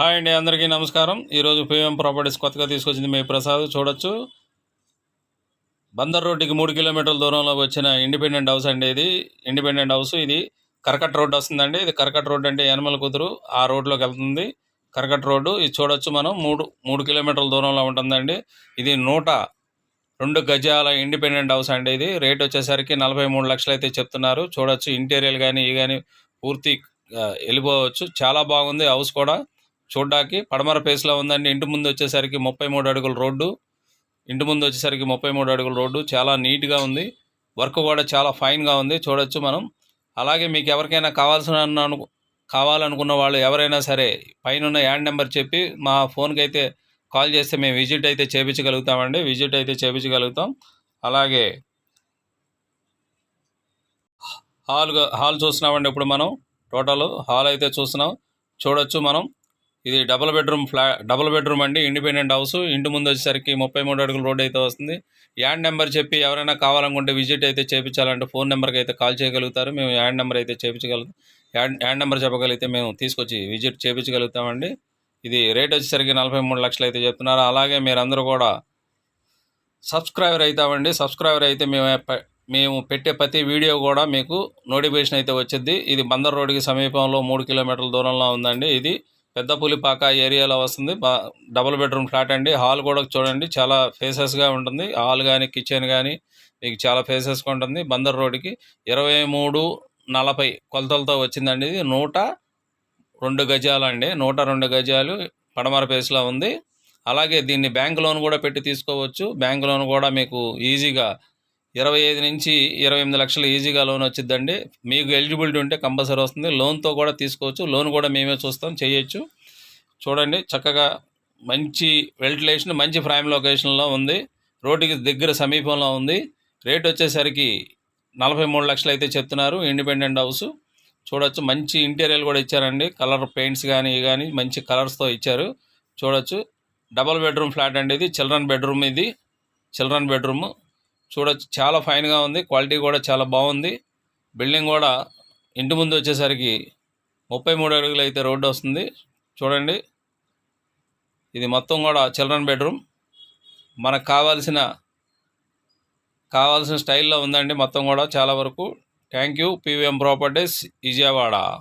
Hi అండి అందరికీ నమస్కారం. ఈరోజు పిఎం ప్రాపర్టీస్ కొత్తగా తీసుకొచ్చింది మీ ప్రసాద్. చూడొచ్చు. బందర్ రోడ్డుకి మూడు కిలోమీటర్ల దూరంలో వచ్చిన ఇండిపెండెంట్ హౌస్ అండి ఇది. ఇండిపెండెంట్ హౌస్ ఇది కరకట్ రోడ్ వస్తుందండి. ఇది కరకట్ రోడ్ అంటే యనమల కుదురు ఆ రోడ్లోకి వెళ్తుంది. కరకట్ రోడ్డు ఇది చూడొచ్చు మనం. మూడు మూడు కిలోమీటర్ల దూరంలో ఉంటుందండి. ఇది నూట రెండు గజాల ఇండిపెండెంట్ హౌస్ అండి ఇది. రేట్ వచ్చేసరికి నలభై మూడు లక్షలు అయితే చెప్తున్నారు. చూడొచ్చు ఇంటీరియర్ కానీ ఇవి కానీ పూర్తి వెళ్ళిపోవచ్చు. చాలా బాగుంది హౌస్ కూడా. చూడ్డానికి పడమర ప్లేస్లో ఉందండి. ఇంటి ముందు వచ్చేసరికి ముప్పై మూడు అడుగుల రోడ్డు. ఇంటి ముందు వచ్చేసరికి ముప్పై మూడు అడుగుల రోడ్డు. చాలా నీట్గా ఉంది. వర్క్ కూడా చాలా ఫైన్గా ఉంది. చూడొచ్చు మనం. అలాగే మీకు ఎవరికైనా కావాల్సిన కావాలనుకున్న వాళ్ళు ఎవరైనా సరే పైన ఉన్న యాడ్ నెంబర్ చెప్పి మా ఫోన్కి అయితే కాల్ చేస్తే మేము విజిట్ అయితే చేపించగలుగుతామండి. విజిట్ అయితే చేపించగలుగుతాం. అలాగే హాల్ హాల్ చూస్తున్నామండి ఇప్పుడు మనం. టోటల్ హాల్ అయితే చూస్తున్నాం. చూడొచ్చు మనం. ఇది డబుల్ బెడ్రూమ్ ఫ్లా డబుల్ బెడ్రూమ్ అండి ఇండిపెండెంట్ హౌస్. ఇంటి ముందు వచ్చేసరికి ముప్పై మూడు అడుగుల రోడ్ అయితే వస్తుంది. యాడ్ నెంబర్ చెప్పి ఎవరైనా కావాలనుకుంటే విజిట్ అయితే చేయించాలంటే ఫోన్ నెంబర్కి అయితే కాల్ చేయగలుగుతారు. మేము యాడ్ నెంబర్ అయితే చేయించగలుగుతాం యాడ్ యాడ్ నెంబర్ చెప్పగలిగితే మేము తీసుకొచ్చి విజిట్ చేయించగలుగుతామండి ఇది రేట్ వచ్చేసరికి నలభై మూడు లక్షలు అయితే చెప్తున్నారు. అలాగే మీరందరూ కూడా సబ్స్క్రైబర్ అవుతామండి సబ్స్క్రైబర్ అయితే మేము మేము పెట్టే ప్రతి వీడియో కూడా మీకు నోటిఫికేషన్ అయితే వచ్చింది. ఇది బందర్ రోడ్డుకి సమీపంలో మూడు కిలోమీటర్ల దూరంలో ఉందండి. ఇది పెద్ద పులిపాక ఏరియాలో వస్తుంది. బా డబుల్ బెడ్రూమ్ ఫ్లాట్ అండి. హాల్ కూడా చూడండి చాలా ఫేసెస్గా ఉంటుంది. హాల్ కానీ కిచెన్ కానీ మీకు చాలా ఫేసెస్గా ఉంటుంది. బందర్ రోడ్డుకి ఇరవై మూడు నలభై కొలతలతో వచ్చిందండి ఇది. నూట రెండు గజాలు అండి నూట రెండు గజాలు పడమర పేస్లో ఉంది. అలాగే దీన్ని బ్యాంక్ లోన్ కూడా పెట్టి తీసుకోవచ్చు. బ్యాంక్ లోన్ కూడా మీకు ఈజీగా ఇరవై ఐదు నుంచి ఇరవై ఎనిమిది లక్షలు ఈజీగా లోన్ వచ్చిందండి మీకు ఎలిజిబిలిటీ ఉంటే కంపల్సరీ వస్తుంది. లోన్తో కూడా తీసుకోవచ్చు. లోన్ కూడా మేమే చూస్తాం చేయొచ్చు. చూడండి చక్కగా మంచి వెంటిలేషన్ మంచి ప్రైమ్ లొకేషన్లో ఉంది. రోడ్డుకి దగ్గర సమీపంలో ఉంది. రేట్ వచ్చేసరికి నలభై మూడు లక్షలు అయితే చెప్తున్నారు ఇండిపెండెంట్ హౌస్. చూడొచ్చు మంచి ఇంటీరియర్ కూడా ఇచ్చారండి. కలర్ పెయింట్స్ కానీ కానీ మంచి కలర్స్తో ఇచ్చారు. చూడొచ్చు డబల్ బెడ్రూమ్ ఫ్లాట్ అండి ఇది. చిల్డ్రన్ బెడ్రూమ్ ఇది. Children bedroom. చూడొచ్చు. చాలా ఫైన్గా ఉంది. క్వాలిటీ కూడా చాలా బాగుంది. బిల్డింగ్ కూడా ఇంటి ముందు వచ్చేసరికి ముప్పై మూడు అడుగులు అయితే రోడ్డు వస్తుంది. చూడండి. ఇది మొత్తం కూడా చిల్డ్రన్ బెడ్రూమ్. మనకు కావాల్సిన కావాల్సిన స్టైల్లో ఉందండి మొత్తం కూడా చాలా వరకు. Thank you. PVM properties Vijayawada.